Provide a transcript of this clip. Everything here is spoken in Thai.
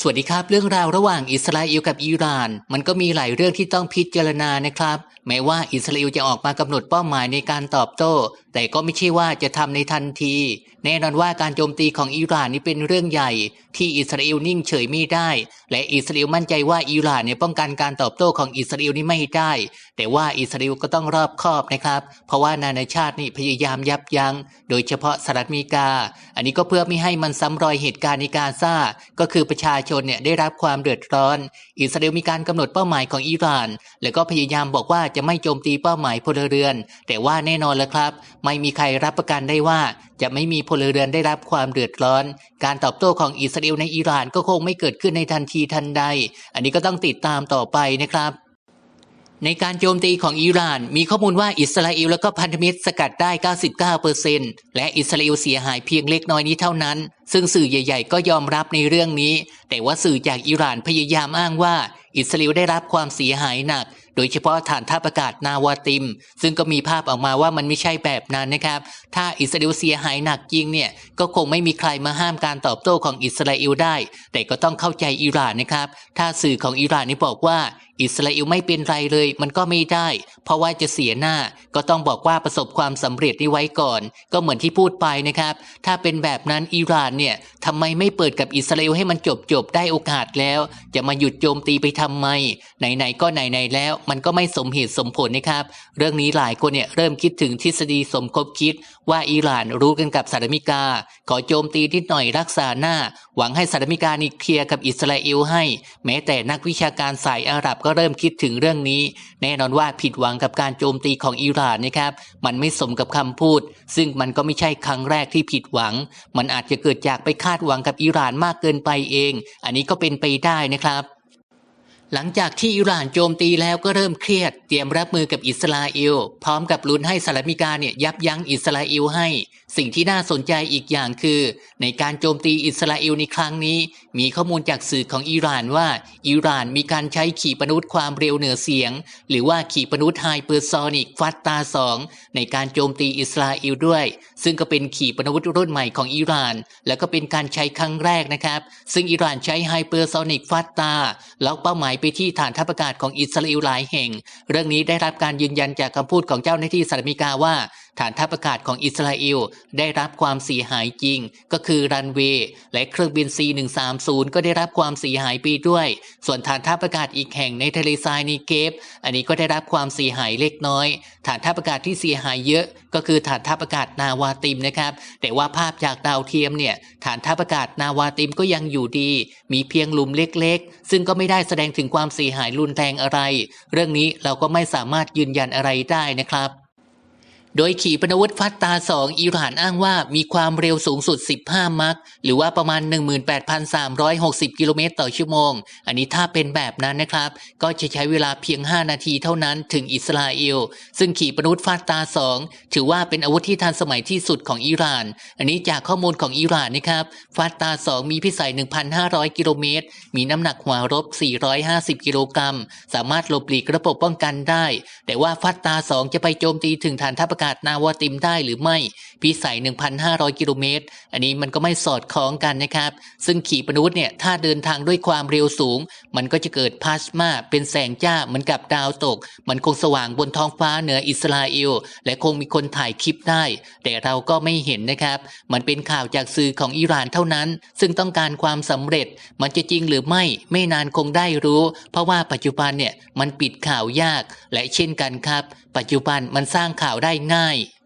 สวัสดีครับ เรื่องราวระหว่างอิสราเอลกับอิหร่าน มันก็มีหลายเรื่องที่ต้องพิจารณานะครับ แม้ว่าอิสราเอลจะออกมากำหนดเป้าหมายในการตอบโต้ แต่ก็ไม่ใช่ว่าจะทำในทันที แน่นอนว่าการโจมตีของอิหร่านนี่เป็นเรื่องใหญ่ ที่อิสราเอลนิ่งเฉยไม่ได้ และอิสราเอลมั่นใจว่าอิหร่านเนี่ยป้องกันการตอบโต้ของอิสราเอลนี่ไม่ได้ แต่ว่าอิสราเอลก็ต้องรอบคอบนะครับ เพราะว่านานาชาตินี่พยายามยับยัง้ง โดยเฉพาะสหรัฐอเมริกา อันนี้ก็เพื่อไม่ให้มันซ้ำรอยเหตุการณ์ในกาซาก็คือประชาชนเนี่ยได้รับความเดือดร้อน อิสราเอลมีการกำหนดเป้าหมายของอิหร่าน แล้วก็พยายามบอกว่าจะไม่โจมตีเป้าหมายพลเรือน แต่ว่าแน่นอนแล้วครับ ไม่มีใครรับประกันได้ว่า จะไม่มีพลเรือนได้รับความเดือดร้อน การตอบโต้ของอิสราเอลในอิหร่านก็คงไม่เกิดขึ้นในทันทีทันใด อันนี้ก็ต้องติดตามต่อไปนะครับในการโจมตีของอิหร่าน มีข้อมูลว่าอิสราเอลและก็พันธมิตรสกัดได้ 99%และอิสราเอลเสียหายเพียงเล็กน้อยนี้เท่านั้น ซึ่งสื่อใหญ่ ๆ ก็ยอมรับในเรื่องนี้ แต่ว่าสื่อจากอิหร่านพยายามอ้างว่า อิสราเอลได้รับความเสียหายหนัก โดยเฉพาะฐานทัพอากาศนาวาติม ซึ่งก็มีภาพออกมาว่ามันไม่ใช่แบบนั้นนะครับ ถ้าอิสราเอลเสียหายหนักจริงเนี่ยก็คงไม่มีใครมาห้ามการตอบโต้ของอิสราเอลได้ แต่ก็ต้องเข้าใจอิหร่านนะครับ ถ้าสื่อของอิหร่านนี่บอกว่า อิสราเอลไม่เป็นไรเลย มันก็ไม่ได้ เพราะว่าจะเสียหน้าก็ต้องบอกว่าประสบความสำเร็จนี้ไว้ก่อน ก็เหมือนที่พูดไปนะครับ ถ้าเป็นแบบนั้นอิหร่านเนี่ยทำไมไม่เปิดกับอิสราเอลให้มันจบจบได้โอกาสแล้ว จะมาหยุดโจมตีไปทำไม ไหนๆก็ไหนๆแล้ว มันก็ไม่สมเหตุสมผลนะครับเรื่องนี้หลายคนเนี่ยเริ่มคิดถึงทฤษฎีสมคบคิด ว่าอิหร่านรู้กันกับสหรัฐอเมริกา ขอโจมตีนิดหน่อยรักษาหน้า หวังให้สหรัฐอเมริกานี่เคลียร์กับอิสราเอลให้ แม้แต่นักวิชาการสายอาหรับก็เริ่มคิดถึงเรื่องนี้ แน่นอนว่าผิดหวังกับการโจมตีของอิหร่านนะครับมันไม่สมกับคำพูด ซึ่งมันก็ไม่ใช่ครั้งแรกที่ผิดหวัง มันอาจจะเกิดจากไปคาดหวังกับอิหร่านมากเกินไปเอง อันนี้ก็เป็นไปได้นะครับหลังจากที่อิหร่านโจมตีแล้วก็เริ่มเครียด เตรียมรับมือกับอิสราเอล พร้อมกับลุ้นให้สหรัฐอเมริกาเนี่ยยับยั้งอิสราเอลให้ สิ่งที่น่าสนใจอีกอย่างคือ ในการโจมตีอิสราเอลในครั้งนี้ มีข้อมูลจากสื่อของอิหร่านว่าอิหร่านมีการใช้ขีปนาวุธความเร็วเหนือเสียง หรือว่าขีปนาวุธไฮเปอร์ซอนิกฟัตตาสองในการโจมตีอิสราเอลด้วย ซึ่งก็เป็นขีปนาวุธรุ่นใหม่ของอิหร่าน แล้วก็เป็นการใช้ครั้งแรกนะครับ ซึ่งอิหร่านใช้ไฮเปอร์ซอนิกฟัตตาล็อกเป้าหมายไปที่ฐานทัพอากาศของอิสราเอลหลายแห่ง เรื่องนี้ได้รับการยืนยันจากคำพูดของเจ้าหน้าที่สหรัฐอเมริกาว่า ฐานทัพอากาศของอิสราเอลได้รับความเสียหายจริง ก็คือรันเวย์และเครื่องบิน C130 ก็ได้รับความเสียหายไปด้วย ส่วนฐานทัพอากาศอีกแห่งในทะเลทรายนีเกฟอันนี้ก็ได้รับความเสียหายเล็กน้อย ฐานทัพอากาศที่เสียหายเยอะ ก็คือฐานทัพอากาศนาวาติมนะครับแต่ว่าภาพจากดาวเทียมเนี่ยฐานทัพอากาศนาวาติมก็ยังอยู่ดี มีเพียงหลุมเล็กๆ ซึ่งก็ไม่ได้แสดงถึงความเสียหายรุนแรงอะไร เรื่องนี้เราก็ไม่สามารถยืนยันอะไรได้นะครับ โดยขี่ปนวุธฟัตตาสองอิหร่านอ้างว่ามีความเร็วสูงสุด 15 มัคหรือว่าประมาณ 18,360 กิโลเมตรต่อชั่วโมง อันนี้ถ้าเป็นแบบนั้นนะครับ ก็จะใช้เวลาเพียง 5 นาทีเท่านั้นถึงอิสราเอล ซึ่งขี่ปนวุธฟัตตาสองถือว่าเป็นอาวุธที่ทันสมัยที่สุดของอิหร่าน อันนี้จากข้อมูลของอิหร่านนะครับฟัตตาสองมีพิสัย 1,500 กิโลเมตร มีน้ำหนักหัวรบ 450 กิโลกรัม สามารถหลบหลีกระบบป้องกันได้ แต่ว่าฟัตตาสองจะไปโจมตีถึงฐานทัพอากาศนาวาติมได้หรือไม่พิสัย 1,500 กิโลเมตร อันนี้มันก็ไม่สอดคล้องกันนะครับ ซึ่งขีปนาวุธเนี่ยถ้าเดินทางด้วยความเร็วสูง มันก็จะเกิดพลาสมาเป็นแสงจ้าเหมือนกับดาวตก มันคงสว่างบนท้องฟ้าเหนืออิสราเอล และคงมีคนถ่ายคลิปได้ แต่เราก็ไม่เห็นนะครับ มันเป็นข่าวจากสื่อของอิหร่านเท่านั้น ซึ่งต้องการความสำเร็จ มันจะจริงหรือไม่ไม่นานคงได้รู้ เพราะว่าปัจจุบันเนี่ยมันปิดข่าวยาก และเช่นกันครับ ปัจจุบันมันสร้างข่าวได้ง่ายない。